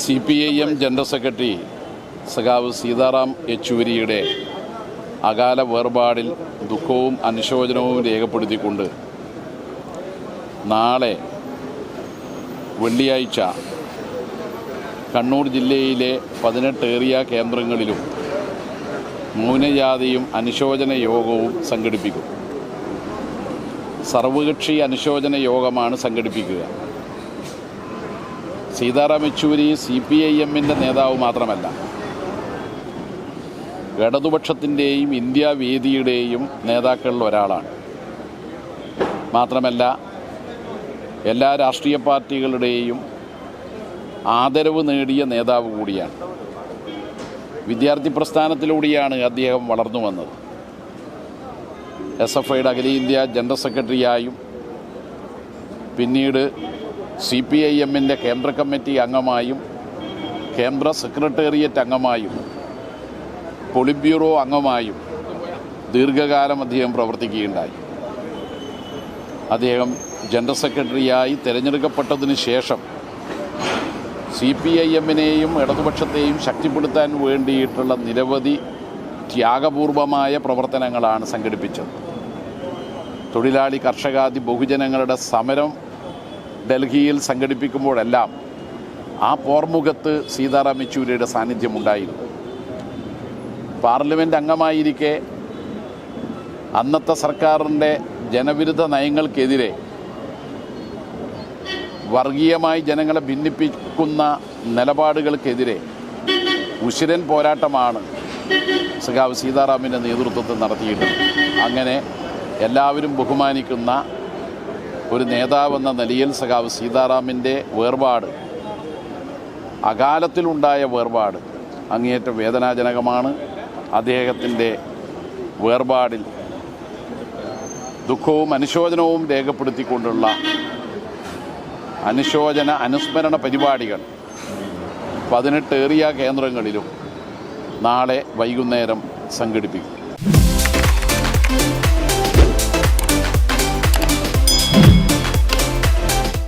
C P I M general secretary സഖാവ് സീതാറാം യെച്ചൂരിയുടെ അകാല വേർപാടിൽ ദുഃഖവും അനുശോചനവും രേഖപ്പെടുത്തിക്കൊണ്ട് നാളെ വെള്ളിയാഴ്ച കണ്ണൂർ ജില്ലയിലെ പതിനെട്ട് ഏറിയ കേന്ദ്രങ്ങളിലും മൗനജാതിയും അനുശോചന യോഗവും സംഘടിപ്പിക്കും. സർവകക്ഷി അനുശോചന യോഗമാണ് സംഘടിപ്പിക്കുക. Sitaram Yechury C P I എമ്മിന്റെ നേതാവ് മാത്രമല്ല ഇടതുപക്ഷത്തിന്റെയും ഇന്ത്യ വേദിയുടെയും നേതാക്കളിൽ ഒരാളാണ്. മാത്രമല്ല എല്ലാ രാഷ്ട്രീയ പാർട്ടികളുടെയും ആദരവ് നേടിയ നേതാവ് കൂടിയാണ്. വിദ്യാർത്ഥി പ്രസ്ഥാനത്തിലൂടെയാണ് അദ്ദേഹം വളർന്നു വന്നത്. എസ് എഫ് ഐയുടെ അഖിലേന്ത്യാ ജനറൽ സെക്രട്ടറിയായും പിന്നീട് സി പി ഐ എമ്മിന്റെ കേന്ദ്ര കമ്മിറ്റി അംഗമായും കേന്ദ്ര സെക്രട്ടേറിയറ്റ് അംഗമായും പൊളിറ്റ് ബ്യൂറോ അംഗമായും ദീർഘകാലം അദ്ദേഹം പ്രവർത്തിക്കുകയുണ്ടായി. അദ്ദേഹം ജനറൽ സെക്രട്ടറിയായി തിരഞ്ഞെടുക്കപ്പെട്ടതിന് ശേഷം സി പി ഐ എമ്മിനെയും ഇടതുപക്ഷത്തെയും ശക്തിപ്പെടുത്താൻ വേണ്ടിയിട്ടുള്ള നിരവധി ത്യാഗപൂർവമായ പ്രവർത്തനങ്ങളാണ് സംഘടിപ്പിച്ചത്. തൊഴിലാളി കർഷകാദി ബഹുജനങ്ങളുടെ സമരം ഡൽഹിയിൽ സംഘടിപ്പിക്കുമ്പോഴെല്ലാം ആ പോർമുഖത്ത് സീതാറാം യെച്ചൂരിയുടെ സാന്നിധ്യമുണ്ടായിരുന്നു. പാർലമെന്റ് അംഗമായിരിക്കെ അന്നത്തെ സർക്കാരിന്റെ ജനവിരുദ്ധ നയങ്ങൾക്കെതിരെ വർഗീയമായി ജനങ്ങളെ ഭിന്നിപ്പിക്കുന്ന നിലപാടുകൾക്കെതിരെ ഉശിരൻ പോരാട്ടമാണ് സഖാവ് സീതാറാമിന്റെ നേതൃത്വത്തിൽ നടത്തിയിട്ടുള്ളത്. അങ്ങനെ എല്ലാവരും ബഹുമാനിക്കുന്ന ഒരു നേതാവെന്ന നിലയിൽ സഖാവ് സീതാറാമിന്റെ വേർപാട് അകാലത്തിലുണ്ടായ വേർപാട് അങ്ങേയറ്റം വേദനാജനകമാണ്. അദ്ദേഹത്തിന്റെ വേർപാടിൽ ദുഃഖവും അനുശോചനവും രേഖപ്പെടുത്തിക്കൊണ്ടുള്ള അനുശോചന അനുസ്മരണ പരിപാടികൾ പതിനെട്ട് ഏറിയ കേന്ദ്രങ്ങളിലും നാളെ വൈകുന്നേരം സംഘടിപ്പിക്കും.